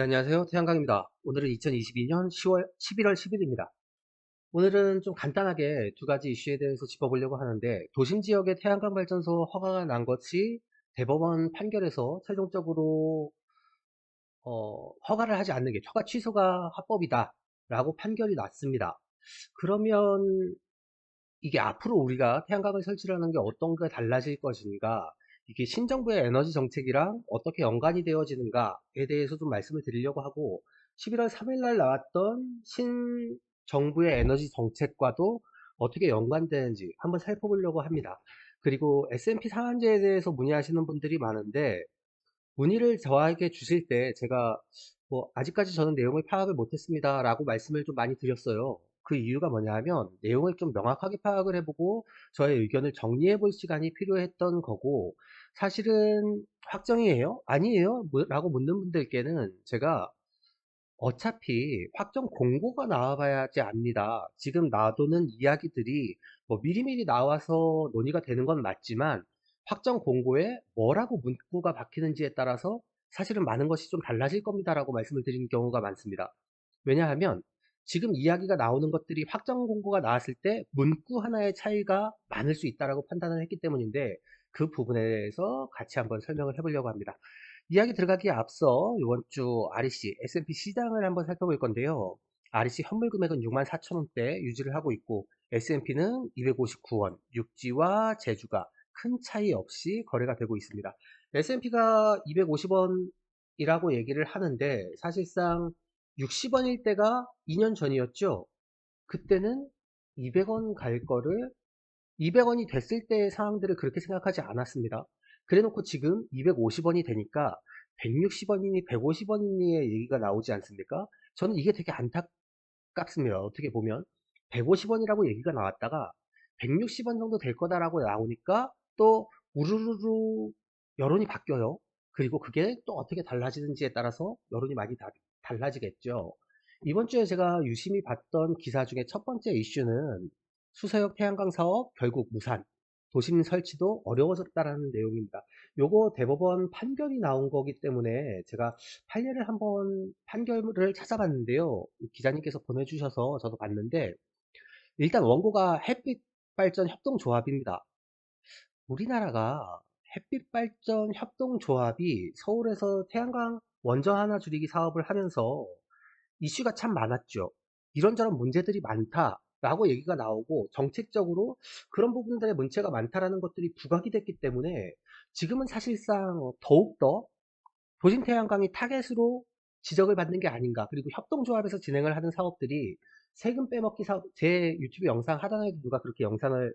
네, 안녕하세요. 태양강입니다. 오늘은 2022년 10월, 11월 10일입니다. 오늘은 좀 간단하게 두 가지 이슈에 대해서 짚어보려고 하는데 도심 지역의 태양광 발전소 허가가 난 것이 대법원 판결에서 최종적으로 어, 허가를 하지 않는 게 허가 취소가 합법이다 라고 판결이 났습니다. 그러면 이게 앞으로 우리가 태양광을 설치를 하는 게 어떤 게 달라질 것인가 이게 신정부의 에너지 정책이랑 어떻게 연관이 되어지는가에 대해서 좀 말씀을 드리려고 하고 11월 3일 날 나왔던 신정부의 에너지 정책과도 어떻게 연관되는지 한번 살펴보려고 합니다. 그리고 S&P 상한제에 대해서 문의하시는 분들이 많은데 문의를 저에게 주실 때 제가 뭐 아직까지 저는 내용을 파악을 못했습니다 라고 말씀을 좀 많이 드렸어요. 그 이유가 뭐냐 하면 내용을 좀 명확하게 파악을 해보고 저의 의견을 정리해 볼 시간이 필요했던 거고 사실은 확정이에요? 아니에요? 뭐, 라고 묻는 분들께는 제가 어차피 확정 공고가 나와봐야지 압니다. 지금 놔두는 이야기들이 뭐 미리미리 나와서 논의가 되는 건 맞지만 확정 공고에 뭐라고 문구가 박히는지에 따라서 사실은 많은 것이 좀 달라질 겁니다. 라고 말씀을 드리는 경우가 많습니다. 왜냐하면 지금 이야기가 나오는 것들이 확정 공고가 나왔을 때 문구 하나의 차이가 많을 수 있다라고 판단을 했기 때문인데 그 부분에 대해서 같이 한번 설명을 해보려고 합니다. 이야기 들어가기에 앞서 이번 주 REC, S&P 시장을 한번 살펴볼 건데요. REC 현물 금액은 6만 4천 원대 유지를 하고 있고 S&P는 259원, 육지와 제주가 큰 차이 없이 거래가 되고 있습니다. S&P가 250원이라고 얘기를 하는데 사실상 60원일 때가 2년 전이었죠. 그때는 200원 갈 거를 200원이 됐을 때의 상황들을 그렇게 생각하지 않았습니다. 그래 놓고 지금 250원이 되니까 160원이니 150원이니의 얘기가 나오지 않습니까? 저는 이게 되게 안타깝습니다. 어떻게 보면 150원이라고 얘기가 나왔다가 160원 정도 될 거다라고 나오니까 또 우르르르 여론이 바뀌어요. 그리고 그게 또 어떻게 달라지는지에 따라서 여론이 많이 다, 달라지겠죠. 이번 주에 제가 유심히 봤던 기사 중에 첫 번째 이슈는 수서역 태양광 사업 결국 무산 도심 설치도 어려워졌다라는 내용입니다. 요거 대법원 판결이 나온 거기 때문에 제가 판례를 한번 판결을 찾아봤는데요. 기자님께서 보내주셔서 저도 봤는데 일단 원고가 햇빛 발전 협동조합입니다. 우리나라가 햇빛 발전 협동조합이 서울에서 태양광 원전 하나 줄이기 사업을 하면서 이슈가 참 많았죠. 이런저런 문제들이 많다라고 얘기가 나오고 정책적으로 그런 부분들의 문제가 많다라는 것들이 부각이 됐기 때문에 지금은 사실상 더욱더 도심 태양광이 타겟으로 지적을 받는 게 아닌가. 그리고 협동조합에서 진행을 하는 사업들이 세금 빼먹기 사업 제 유튜브 영상 하단에 누가 그렇게 영상을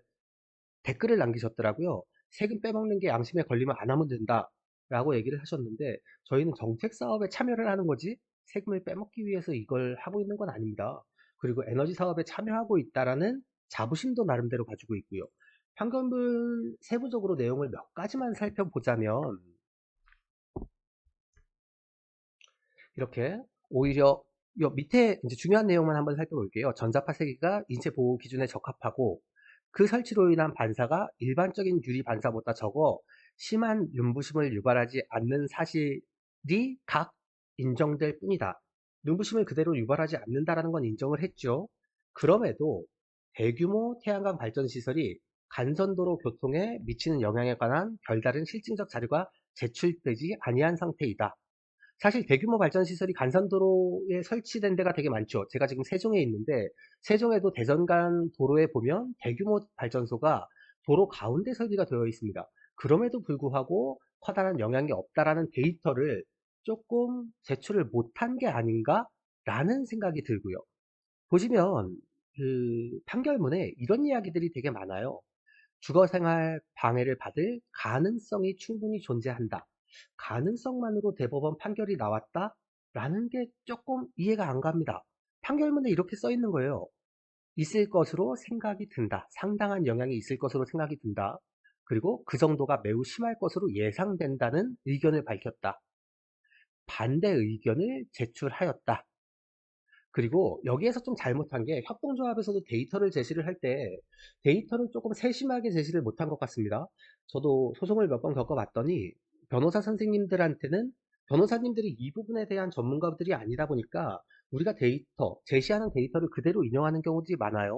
댓글을 남기셨더라고요. 세금 빼먹는 게 양심에 걸리면 안 하면 된다 라고 얘기를 하셨는데 저희는 정책 사업에 참여를 하는 거지 세금을 빼먹기 위해서 이걸 하고 있는 건 아닙니다. 그리고 에너지 사업에 참여하고 있다라는 자부심도 나름대로 가지고 있고요. 판결문 세부적으로 내용을 몇 가지만 살펴보자면 이렇게 오히려 요 밑에 이제 중요한 내용만 한번 살펴볼게요. 전자파 세기가 인체 보호 기준에 적합하고 그 설치로 인한 반사가 일반적인 유리 반사보다 적어 심한 눈부심을 유발하지 않는 사실이 각 인정될 뿐이다. 눈부심을 그대로 유발하지 않는다라는 건 인정을 했죠. 그럼에도 대규모 태양광 발전 시설이 간선도로 교통에 미치는 영향에 관한 별다른 실증적 자료가 제출되지 아니한 상태이다. 사실 대규모 발전 시설이 간선도로에 설치된 데가 되게 많죠. 제가 지금 세종에 있는데 세종에도 대전간 도로에 보면 대규모 발전소가 도로 가운데 설비가 되어 있습니다. 그럼에도 불구하고 커다란 영향이 없다라는 데이터를 조금 제출을 못한 게 아닌가 라는 생각이 들고요. 보시면 그 판결문에 이런 이야기들이 되게 많아요. 주거 생활 방해를 받을 가능성이 충분히 존재한다. 가능성만으로 대법원 판결이 나왔다? 라는 게 조금 이해가 안 갑니다. 판결문에 이렇게 써 있는 거예요. 있을 것으로 생각이 든다. 상당한 영향이 있을 것으로 생각이 든다. 그리고 그 정도가 매우 심할 것으로 예상된다는 의견을 밝혔다. 반대 의견을 제출하였다. 그리고 여기에서 좀 잘못한 게 협동조합에서도 데이터를 제시를 할 때 데이터를 조금 세심하게 제시를 못한 것 같습니다. 저도 소송을 몇 번 겪어봤더니 변호사 선생님들한테는 변호사님들이 이 부분에 대한 전문가들이 아니다 보니까 우리가 데이터, 제시하는 데이터를 그대로 인용하는 경우들이 많아요.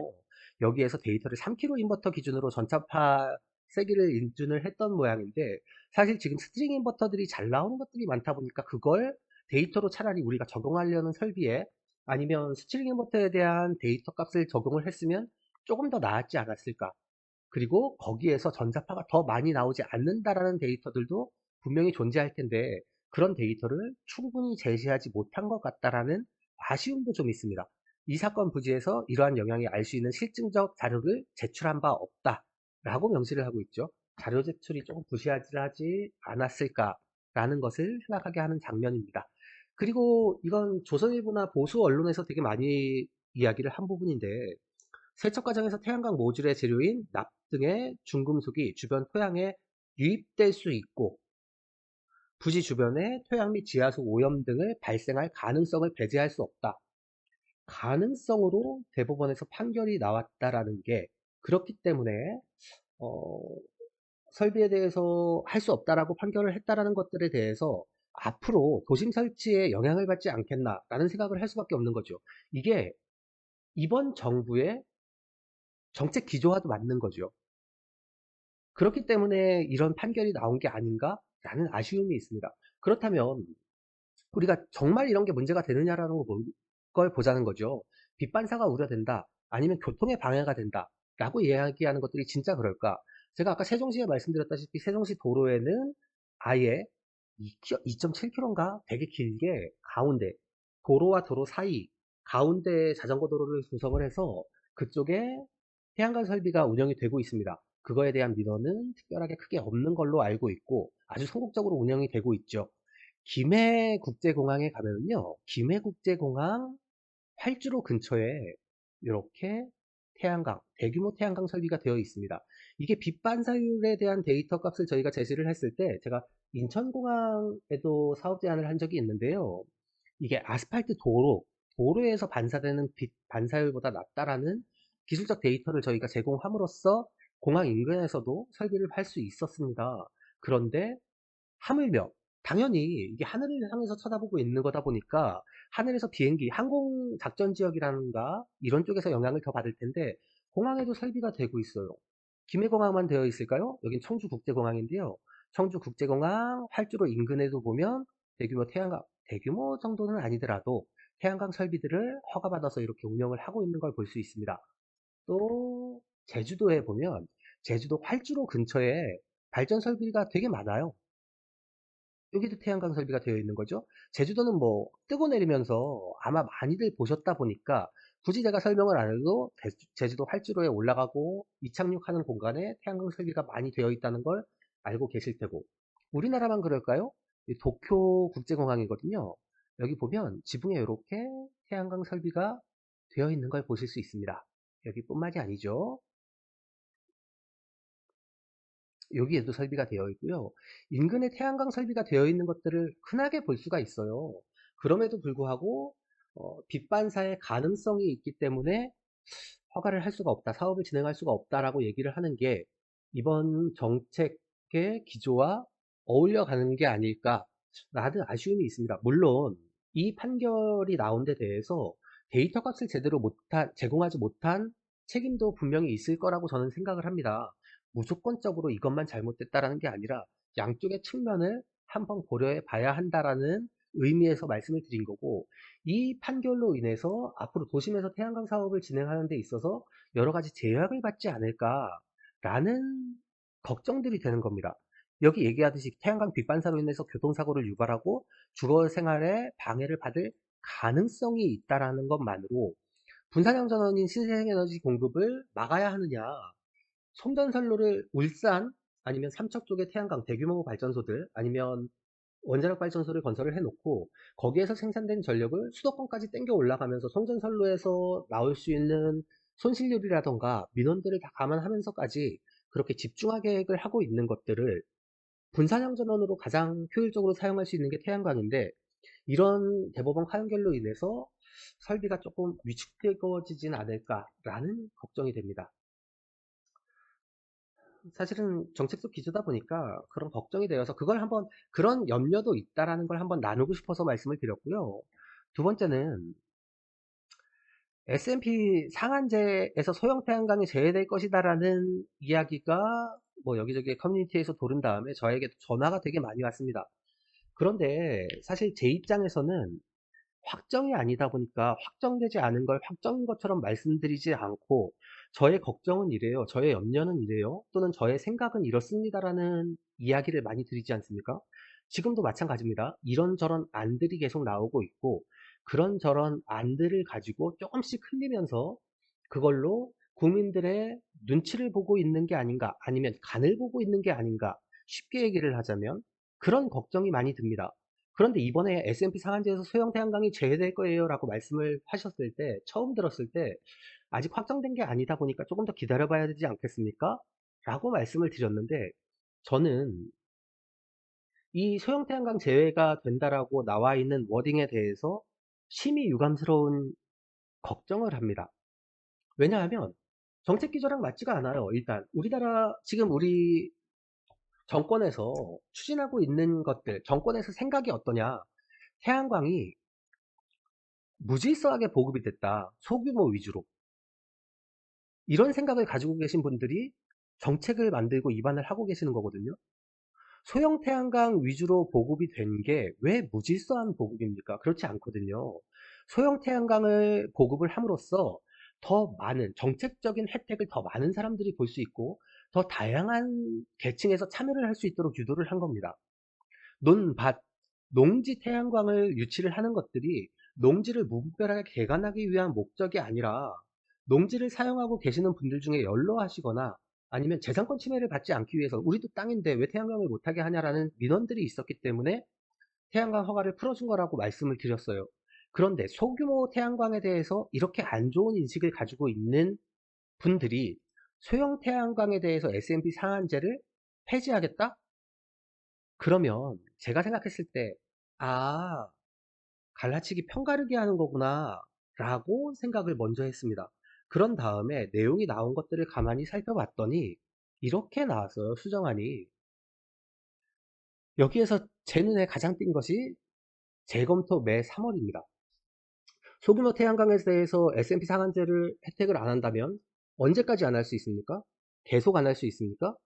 여기에서 데이터를 3kg 인버터 기준으로 전차파 세기를 인준을 했던 모양인데 사실 지금 스트링 인버터들이 잘 나오는 것들이 많다 보니까 그걸 데이터로 차라리 우리가 적용하려는 설비에 아니면 스트링 인버터에 대한 데이터 값을 적용을 했으면 조금 더 나았지 않았을까 그리고 거기에서 전자파가 더 많이 나오지 않는다라는 데이터들도 분명히 존재할 텐데 그런 데이터를 충분히 제시하지 못한 것 같다라는 아쉬움도 좀 있습니다. 이 사건 부지에서 이러한 영향이 알 수 있는 실증적 자료를 제출한 바 없다 라고 명시를 하고 있죠. 자료 제출이 조금 부실하지 않았을까라는 것을 생각하게 하는 장면입니다. 그리고 이건 조선일보나 보수 언론에서 되게 많이 이야기를 한 부분인데 세척 과정에서 태양광 모듈의 재료인 납 등의 중금속이 주변 토양에 유입될 수 있고 부지 주변에 토양 및 지하수 오염 등을 발생할 가능성을 배제할 수 없다. 가능성으로 대법원에서 판결이 나왔다라는 게 그렇기 때문에 어, 설비에 대해서 할 수 없다라고 판결을 했다라는 것들에 대해서 앞으로 도심 설치에 영향을 받지 않겠나라는 생각을 할 수밖에 없는 거죠. 이게 이번 정부의 정책 기조와도 맞는 거죠. 그렇기 때문에 이런 판결이 나온 게 아닌가라는 아쉬움이 있습니다. 그렇다면 우리가 정말 이런 게 문제가 되느냐라는 걸 보자는 거죠. 빛반사가 우려된다. 아니면 교통에 방해가 된다. 라고 이야기하는 것들이 진짜 그럴까? 제가 아까 세종시에 말씀드렸다시피 세종시 도로에는 아예 2.7km인가 되게 길게 가운데 도로와 도로 사이 가운데 자전거 도로를 구성을 해서 그쪽에 태양광 설비가 운영이 되고 있습니다. 그거에 대한 민원은 특별하게 크게 없는 걸로 알고 있고 아주 소극적으로 운영이 되고 있죠. 김해 국제공항에 가면요. 김해 국제공항 활주로 근처에 이렇게 태양광, 대규모 태양광 설비가 되어 있습니다. 이게 빛 반사율에 대한 데이터 값을 저희가 제시를 했을 때 제가 인천공항에도 사업 제안을 한 적이 있는데요. 이게 아스팔트 도로, 도로에서 반사되는 빛 반사율보다 낮다라는 기술적 데이터를 저희가 제공함으로써 공항 인근에서도 설비를 할 수 있었습니다. 그런데 하물며 당연히 이게 하늘을 향해서 쳐다보고 있는 거다 보니까 하늘에서 비행기, 항공 작전 지역이라는가 이런 쪽에서 영향을 더 받을 텐데 공항에도 설비가 되고 있어요. 김해공항만 되어 있을까요? 여긴 청주국제공항인데요. 청주국제공항 활주로 인근에도 보면 대규모 태양광, 대규모 정도는 아니더라도 태양광 설비들을 허가받아서 이렇게 운영을 하고 있는 걸 볼 수 있습니다. 또 제주도에 보면 제주도 활주로 근처에 발전 설비가 되게 많아요. 여기도 태양광 설비가 되어 있는 거죠. 제주도는 뭐 뜨고 내리면서 아마 많이들 보셨다 보니까 굳이 제가 설명을 안 해도 제주도 활주로에 올라가고 이착륙하는 공간에 태양광 설비가 많이 되어 있다는 걸 알고 계실 테고 우리나라만 그럴까요? 도쿄 국제공항이거든요. 여기 보면 지붕에 이렇게 태양광 설비가 되어 있는 걸 보실 수 있습니다. 여기뿐만이 아니죠. 여기에도 설비가 되어 있고요. 인근에 태양광 설비가 되어 있는 것들을 흔하게 볼 수가 있어요. 그럼에도 불구하고 어, 빛반사의 가능성이 있기 때문에 허가를 할 수가 없다, 사업을 진행할 수가 없다라고 얘기를 하는 게 이번 정책의 기조와 어울려 가는 게 아닐까라는 아쉬움이 있습니다. 물론 이 판결이 나온 데 대해서 데이터 값을 제대로 못한, 제공하지 못한 책임도 분명히 있을 거라고 저는 생각을 합니다. 무조건적으로 이것만 잘못됐다라는 게 아니라 양쪽의 측면을 한번 고려해 봐야 한다라는 의미에서 말씀을 드린 거고 이 판결로 인해서 앞으로 도심에서 태양광 사업을 진행하는 데 있어서 여러 가지 제약을 받지 않을까라는 걱정들이 되는 겁니다. 여기 얘기하듯이 태양광 빛반사로 인해서 교통사고를 유발하고 주거 생활에 방해를 받을 가능성이 있다라는 것만으로 분산형 전원인 신생에너지 공급을 막아야 하느냐 송전선로를 울산 아니면 삼척 쪽의 태양광 대규모 발전소들 아니면 원자력 발전소를 건설을 해놓고 거기에서 생산된 전력을 수도권까지 땡겨 올라가면서 송전선로에서 나올 수 있는 손실률이라던가 민원들을 다 감안하면서까지 그렇게 집중화 계획을 하고 있는 것들을 분산형 전원으로 가장 효율적으로 사용할 수 있는 게 태양광인데 이런 대법원 판결로 인해서 설비가 조금 위축되어지진 않을까라는 걱정이 됩니다. 사실은 정책적 기조다 보니까 그런 걱정이 되어서 그걸 한번 그런 염려도 있다라는 걸 한번 나누고 싶어서 말씀을 드렸고요. 두 번째는 S&P 상한제에서 소형 태양광이 제외될 것이다라는 이야기가 뭐 여기저기 커뮤니티에서 도른 다음에 저에게 전화가 되게 많이 왔습니다. 그런데 사실 제 입장에서는 확정이 아니다 보니까 확정되지 않은 걸 확정인 것처럼 말씀드리지 않고 저의 걱정은 이래요. 저의 염려는 이래요. 또는 저의 생각은 이렇습니다라는 이야기를 많이 드리지 않습니까? 지금도 마찬가지입니다. 이런저런 안들이 계속 나오고 있고 그런저런 안들을 가지고 조금씩 흘리면서 그걸로 국민들의 눈치를 보고 있는 게 아닌가 아니면 간을 보고 있는 게 아닌가 쉽게 얘기를 하자면 그런 걱정이 많이 듭니다. 그런데 이번에 S&P 상한제에서 소형 태양광이 제외될 거예요 라고 말씀을 하셨을 때 처음 들었을 때 아직 확정된 게 아니다 보니까 조금 더 기다려 봐야 되지 않겠습니까? 라고 말씀을 드렸는데 저는 이 소형 태양광 제외가 된다라고 나와 있는 워딩에 대해서 심히 유감스러운 걱정을 합니다. 왜냐하면 정책 기조랑 맞지가 않아요. 일단 우리나라 지금 우리 정권에서 추진하고 있는 것들 정권에서 생각이 어떠냐 태양광이 무질서하게 보급이 됐다. 소규모 위주로. 이런 생각을 가지고 계신 분들이 정책을 만들고 입안을 하고 계시는 거거든요. 소형 태양광 위주로 보급이 된 게 왜 무질서한 보급입니까? 그렇지 않거든요. 소형 태양광을 보급을 함으로써 더 많은 정책적인 혜택을 더 많은 사람들이 볼 수 있고 더 다양한 계층에서 참여를 할 수 있도록 유도를 한 겁니다. 논, 밭, 농지 태양광을 유치를 하는 것들이 농지를 무분별하게 개간하기 위한 목적이 아니라 농지를 사용하고 계시는 분들 중에 연로하시거나 아니면 재산권 침해를 받지 않기 위해서 우리도 땅인데 왜 태양광을 못하게 하냐라는 민원들이 있었기 때문에 태양광 허가를 풀어준 거라고 말씀을 드렸어요. 그런데 소규모 태양광에 대해서 이렇게 안 좋은 인식을 가지고 있는 분들이 소형 태양광에 대해서 S&P 상한제를 폐지하겠다? 그러면 제가 생각했을 때, 아, 갈라치기 편가르기 하는 거구나, 라고 생각을 먼저 했습니다. 그런 다음에 내용이 나온 것들을 가만히 살펴봤더니, 이렇게 나왔어요, 수정안이. 여기에서 제 눈에 가장 띈 것이 재검토 매 3월입니다. 소규모 태양광에 대해서 S&P 상한제를 혜택을 안 한다면 언제까지 안 할 수 있습니까? 계속 안 할 수 있습니까?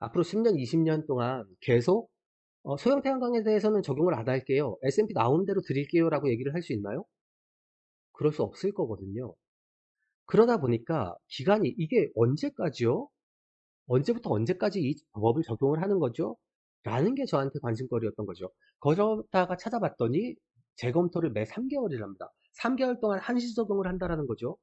앞으로 10년, 20년 동안 계속 어, 소형 태양광에 대해서는 적용을 안 할게요. S&P 나오는 대로 드릴게요 라고 얘기를 할 수 있나요? 그럴 수 없을 거거든요. 그러다 보니까 기간이 이게 언제까지요? 언제부터 언제까지 이 법을 적용을 하는 거죠? 라는 게 저한테 관심거리였던 거죠. 그러다가 찾아봤더니 재검토를 매 3개월이랍니다. 3개월 동안 한시 적용을 한다라는 거죠.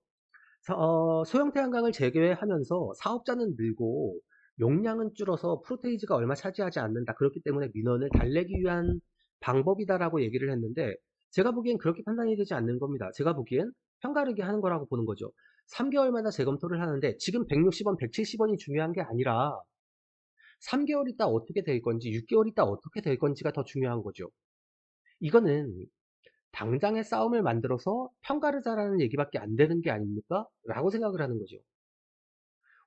어, 소형 태양광을 재개하면서 사업자는 늘고 용량은 줄어서 프로테이지가 얼마 차지하지 않는다. 그렇기 때문에 민원을 달래기 위한 방법이다라고 얘기를 했는데 제가 보기엔 그렇게 판단이 되지 않는 겁니다. 제가 보기엔 편가르기 하는 거라고 보는 거죠. 3개월마다 재검토를 하는데 지금 160원, 170원이 중요한 게 아니라 3개월 있다 어떻게 될 건지 6개월 있다 어떻게 될 건지가 더 중요한 거죠. 이거는 당장의 싸움을 만들어서 평가르자라는 얘기밖에 안 되는 게 아닙니까? 라고 생각을 하는 거죠.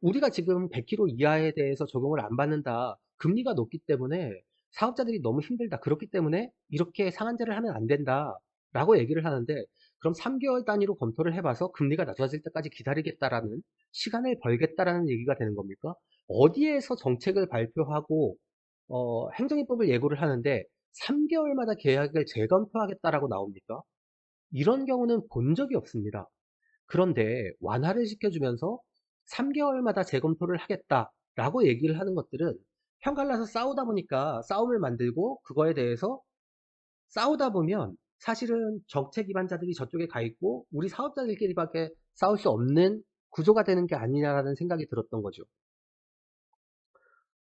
우리가 지금 100km 이하에 대해서 적용을 안 받는다. 금리가 높기 때문에 사업자들이 너무 힘들다. 그렇기 때문에 이렇게 상한제를 하면 안 된다. 라고 얘기를 하는데 그럼 3개월 단위로 검토를 해봐서 금리가 낮아질 때까지 기다리겠다라는 시간을 벌겠다라는 얘기가 되는 겁니까? 어디에서 정책을 발표하고 어, 행정입법을 예고를 하는데 3개월마다 계약을 재검토하겠다라고 나옵니까? 이런 경우는 본 적이 없습니다. 그런데 완화를 시켜주면서 3개월마다 재검토를 하겠다라고 얘기를 하는 것들은 편갈라서 싸우다 보니까 싸움을 만들고 그거에 대해서 싸우다 보면 사실은 정책 기반자들이 저쪽에 가 있고 우리 사업자들끼리밖에 싸울 수 없는 구조가 되는 게 아니냐라는 생각이 들었던 거죠.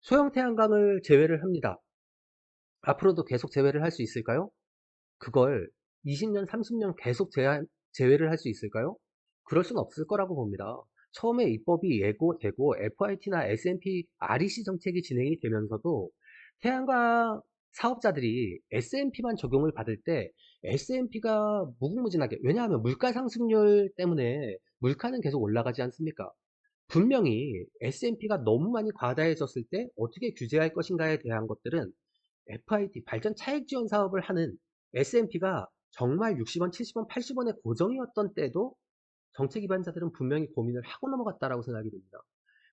소형 태양광을 제외를 합니다. 앞으로도 계속 제외를 할 수 있을까요? 그걸 20년, 30년 계속 제외를 할 수 있을까요? 그럴 수는 없을 거라고 봅니다. 처음에 입법이 예고되고 FIT나 S&P REC 정책이 진행이 되면서도 태양광 사업자들이 S&P만 적용을 받을 때 S&P가 무궁무진하게 왜냐하면 물가 상승률 때문에 물가는 계속 올라가지 않습니까? 분명히 S&P가 너무 많이 과다해졌을 때 어떻게 규제할 것인가에 대한 것들은 FIT 발전 차액 지원 사업을 하는 S&P가 정말 60원, 70원, 80원의 고정이었던 때도 정책 기반자들은 분명히 고민을 하고 넘어갔다라고 생각이 됩니다.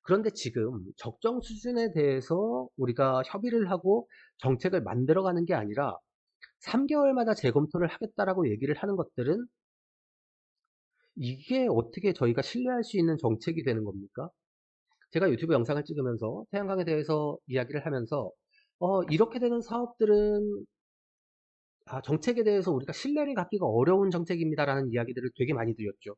그런데 지금 적정 수준에 대해서 우리가 협의를 하고 정책을 만들어가는 게 아니라 3개월마다 재검토를 하겠다라고 얘기를 하는 것들은 이게 어떻게 저희가 신뢰할 수 있는 정책이 되는 겁니까? 제가 유튜브 영상을 찍으면서 태양광에 대해서 이야기를 하면서 어, 이렇게 되는 사업들은 아, 정책에 대해서 우리가 신뢰를 갖기가 어려운 정책입니다라는 이야기들을 되게 많이 드렸죠.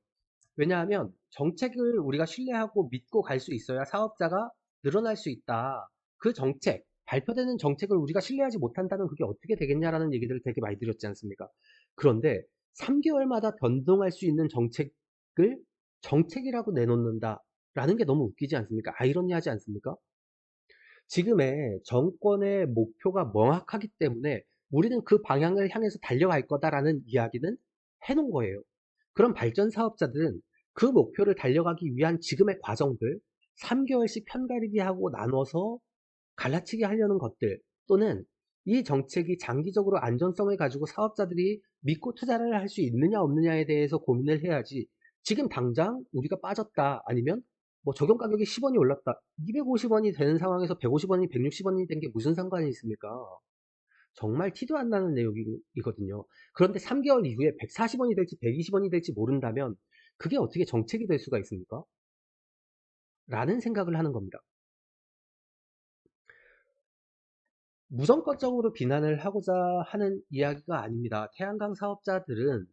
왜냐하면 정책을 우리가 신뢰하고 믿고 갈 수 있어야 사업자가 늘어날 수 있다. 그 정책, 발표되는 정책을 우리가 신뢰하지 못한다면 그게 어떻게 되겠냐라는 얘기들을 되게 많이 드렸지 않습니까? 그런데 3개월마다 변동할 수 있는 정책을 정책이라고 내놓는다라는 게 너무 웃기지 않습니까? 아이러니하지 않습니까? 지금의 정권의 목표가 명확하기 때문에 우리는 그 방향을 향해서 달려갈 거다라는 이야기는 해놓은 거예요. 그럼 발전 사업자들은 그 목표를 달려가기 위한 지금의 과정들 3개월씩 편가르기 하고 나눠서 갈라치기 하려는 것들 또는 이 정책이 장기적으로 안전성을 가지고 사업자들이 믿고 투자를 할 수 있느냐 없느냐에 대해서 고민을 해야지 지금 당장 우리가 빠졌다 아니면 뭐 적용 가격이 10원이 올랐다. 250원이 되는 상황에서 150원이 160원이 된 게 무슨 상관이 있습니까? 정말 티도 안 나는 내용이거든요. 그런데 3개월 이후에 140원이 될지 120원이 될지 모른다면 그게 어떻게 정책이 될 수가 있습니까? 라는 생각을 하는 겁니다. 무정권적으로 비난을 하고자 하는 이야기가 아닙니다. 태양광 사업자들은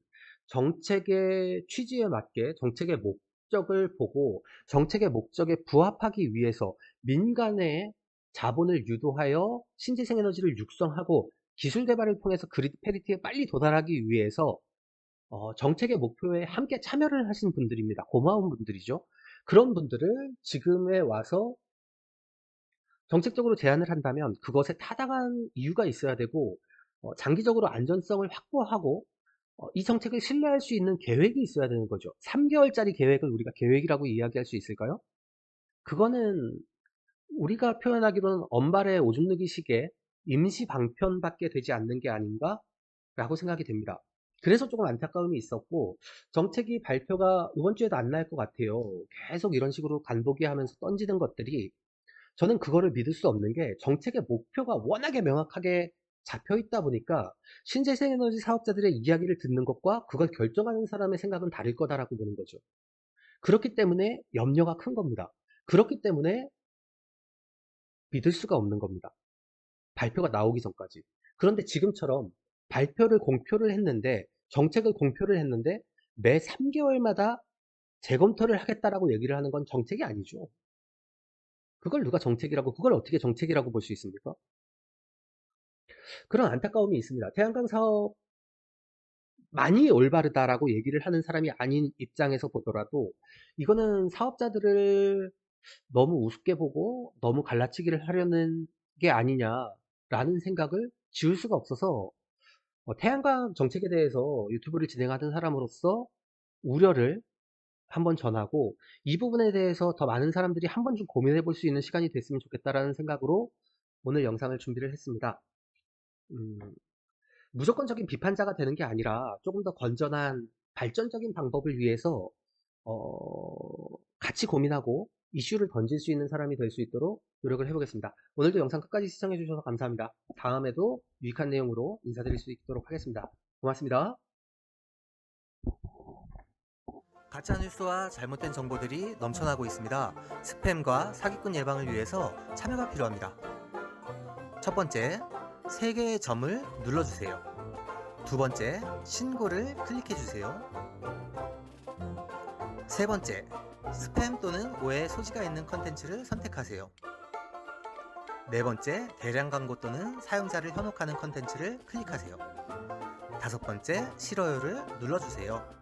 정책의 취지에 맞게 정책의 목 적을 보고 정책의 목적에 부합하기 위해서 민간의 자본을 유도하여 신재생 에너지를 육성하고 기술 개발을 통해서 그리드 페리티에 빨리 도달하기 위해서 어, 정책의 목표에 함께 참여를 하신 분들입니다. 고마운 분들이죠. 그런 분들을 지금에 와서 정책적으로 제안을 한다면 그것에 타당한 이유가 있어야 되고 어, 장기적으로 안전성을 확보하고 어, 이 정책을 신뢰할 수 있는 계획이 있어야 되는 거죠. 3개월짜리 계획을 우리가 계획이라고 이야기할 수 있을까요? 그거는 우리가 표현하기로는 엄발의 오줌 누기 식의 임시 방편밖에 되지 않는 게 아닌가 라고 생각이 됩니다. 그래서 조금 안타까움이 있었고 정책이 발표가 이번 주에도 안 날 것 같아요. 계속 이런 식으로 간보기 하면서 던지는 것들이 저는 그거를 믿을 수 없는 게 정책의 목표가 워낙에 명확하게 잡혀 있다 보니까 신재생 에너지 사업자들의 이야기를 듣는 것과 그걸 결정하는 사람의 생각은 다를 거다라고 보는 거죠. 그렇기 때문에 염려가 큰 겁니다. 그렇기 때문에 믿을 수가 없는 겁니다. 발표가 나오기 전까지. 그런데 지금처럼 발표를 공표를 했는데 정책을 공표를 했는데 매 3개월마다 재검토를 하겠다라고 얘기를 하는 건 정책이 아니죠. 그걸 누가 정책이라고 그걸 어떻게 정책이라고 볼 수 있습니까? 그런 안타까움이 있습니다. 태양광 사업 많이 올바르다라고 얘기를 하는 사람이 아닌 입장에서 보더라도 이거는 사업자들을 너무 우습게 보고 너무 갈라치기를 하려는 게 아니냐라는 생각을 지울 수가 없어서 어, 태양광 정책에 대해서 유튜브를 진행하던 사람으로서 우려를 한번 전하고 이 부분에 대해서 더 많은 사람들이 한번 좀 고민해 볼 수 있는 시간이 됐으면 좋겠다라는 생각으로 오늘 영상을 준비를 했습니다. 음, 무조건적인 비판자가 되는 게 아니라 조금 더 건전한 발전적인 방법을 위해서 어, 같이 고민하고 이슈를 던질 수 있는 사람이 될 수 있도록 노력을 해보겠습니다. 오늘도 영상 끝까지 시청해 주셔서 감사합니다. 다음에도 유익한 내용으로 인사드릴 수 있도록 하겠습니다. 고맙습니다. 가짜 뉴스와 잘못된 정보들이 넘쳐나고 있습니다. 스팸과 사기꾼 예방을 위해서 참여가 필요합니다. 첫 번째, 3개의 점을 눌러주세요. 두 번째, 신고를 클릭해주세요. 세 번째, 스팸 또는 오해 소지가 있는 컨텐츠를 선택하세요. 네 번째, 대량 광고 또는 사용자를 현혹하는 컨텐츠를 클릭하세요. 다섯 번째, 싫어요를 눌러주세요.